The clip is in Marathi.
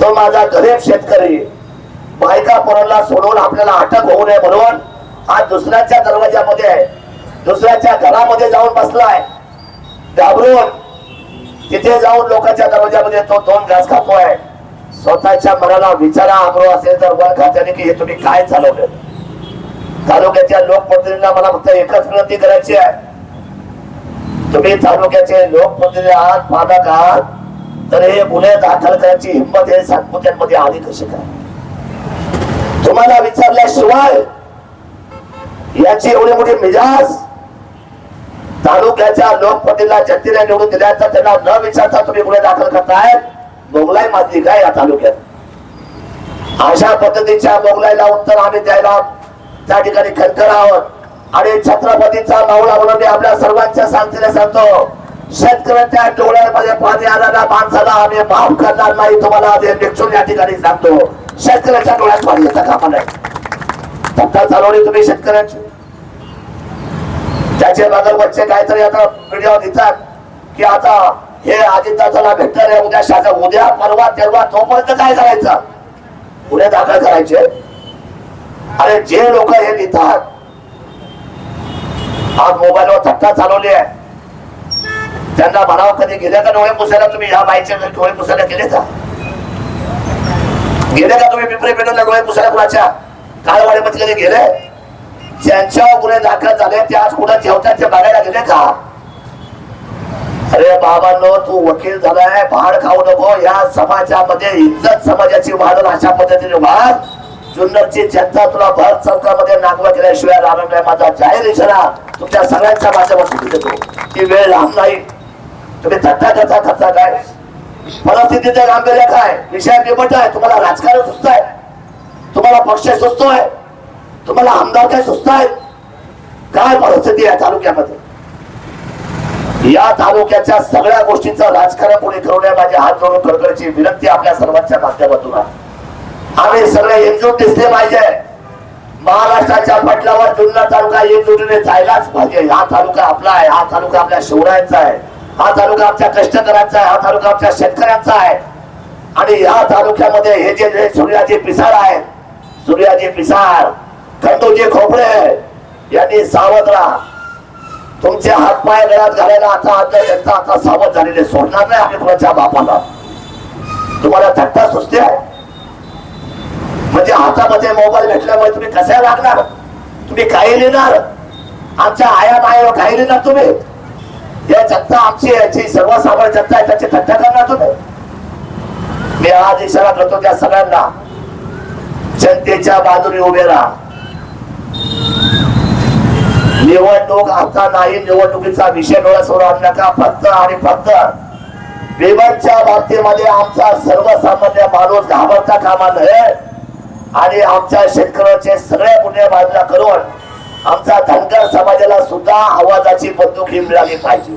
तो माझा गरीब शेतकरी बायका पोरांना सोडवून आपल्याला अटक होऊ नये म्हणून आज दुसऱ्याच्या दरवाजामध्ये दुसऱ्याच्या घरामध्ये जाऊन बसलाय. घाबरून तिथे जाऊन लोकांच्या दरवाजामध्ये तो दोन घास खातोय. स्वतःच्या मनाला विचारा आग्रह असेल तर वर खात्याने की हे तुम्ही काय चालवलं? तालुक्याच्या लोकप्रतिनिधींना मला फक्त एकच विनंती करायची आहे. तुम्ही तालुक्याचे लोकप्रतिनिधी आहात पालक आहात तर हे गुन्हे दाखल करायची हिंमत हे सातपुत्यांमध्ये आली कशी काय? तुम्हाला विचारल्याशिवाय याची एवढी मोठी मिजाज तालुक्याच्या लोकप्रतिनिधीला जनतेला निवडून दिल्यानंतर त्यांना न विचारता तुम्ही गुन्हे दाखल करताय मोगलाई माजली काय या तालुक्यात? अशा पद्धतीच्या मोगलाईला उत्तर आम्ही द्यायला त्या ठिकाणी खरखर आहोत आणि छत्रपतीचा मावळा म्हणून मी आपल्या सर्वांच्या सांगतीने सांगतो. शेतकऱ्यांच्या डोळ्यामध्ये पाणी आलेल्या माणसाला आम्ही माफ करणार नाही. तुम्हाला या ठिकाणी सांगतो. शेतकऱ्याच्या डोळ्यात पाणी येतं कामा नाही सत्ता चालवली तुम्ही शेतकऱ्यांची. त्याचे बगल बच्चे काहीतरी आता व्हिडिओ दिसतात की आता हे अजितदादाला भेटणार आहे. उद्या शासन उद्या परवा तेव्हा तोपर्यंत काय करायचं? पुढे दाखल करायचे. अरे जे लोक हे लिहितात आज मोबाईलवर थट्टा चालवली आहे. त्यांना म्हणावं कधी गेले का डोळे पुसायला तुम्ही ह्या बाईच्या डोळे पुसायला गेले का? गेले का तुम्ही पिंपरी पेटवला डोळे पुसायला कुणाच्या? काळवाडीमध्ये कधी गेले? ज्यांच्यावर गुन्हे दाखल झाले ते आज कुठं जेवतात ते बघायला गेले का? अरे बाबांनो तू वकील झालाय भाड खाऊ नको. या समाजामध्ये इज्जत समाजाची वाढ अशा पद्धतीने वाढ. जुन्नरची जनता तुला भर सरकारमध्ये नागवा केल्याशिवाय राहणार नाही. माझा जाहीर इशारा तुमच्या सगळ्यांच्या माध्यमातून देतो. ती वेळ लांब नाही. तुम्ही थट्टा करता खर्चा काय? परिस्थितीचं गांभीर्य काय? विषय बिबट आहे. तुम्हाला राजकारण सुस्त आहे तुम्हाला पक्ष सुचतोय. तुम्हाला आमदार काय सुस्त आहेत काय परिस्थिती आहे तालुक्यामध्ये? या तालुक्याच्या सगळ्या गोष्टींचं राजकारण पुढे करू नये माझी हात जोडून कडकडची विनंती आपल्या सर्वांच्या माध्यमातून आहे. आम्ही सगळे एकजूट दिसले पाहिजे. महाराष्ट्राच्या पटलावर जुन्नर तालुका एकजुटीने जायलाच पाहिजे. हा तालुका आपला आहे. हा तालुका आपल्या शिवरायांचा आहे. हा तालुका आमच्या कष्टकऱ्यांचा आहे हा तालुका आमच्या शेतकऱ्यांचा आहे. आणि या तालुक्यामध्ये हे जे सूर्याजी पिसाळ आहे सूर्याजी पिसाळ खंडूजी खोपडे यांनी सावध राहा तुमचे हातपाय गळ्यात घालायला आता आता जनता आता सावध झालेले सोडणार नाही आम्ही कुणाच्या बापाला. तुम्हाला थट्टा सुचते आहे. म्हणजे हातामध्ये मोबाईल भेटल्यामुळे तुम्ही कसे लागणार? तुम्ही काही लिहिणार? आमच्या आया माया काही लिहिणार तुम्ही? या जनता आमची याची सर्वसामान्य जनता आहे त्याची थट्टा करणार तुम्ही. मी आज इशारा करतो त्या सगळ्यांना. जनतेच्या बाजूने उभे राहा. निवडणूक आता नाही निवडणुकीचा विषय डोळ्यासमोर आणू नका. फक्त आणि फक्त विमानच्या बाबतीमध्ये आमचा सर्वसामान्य माणूस घाबरता कामा नये. आणि आमच्या शेतकऱ्याचे सगळ्या गुन्हे बाजूला करून आमचा धनगर समाजाला सुद्धा आवाजाची बंदुकी मिळाली पाहिजे.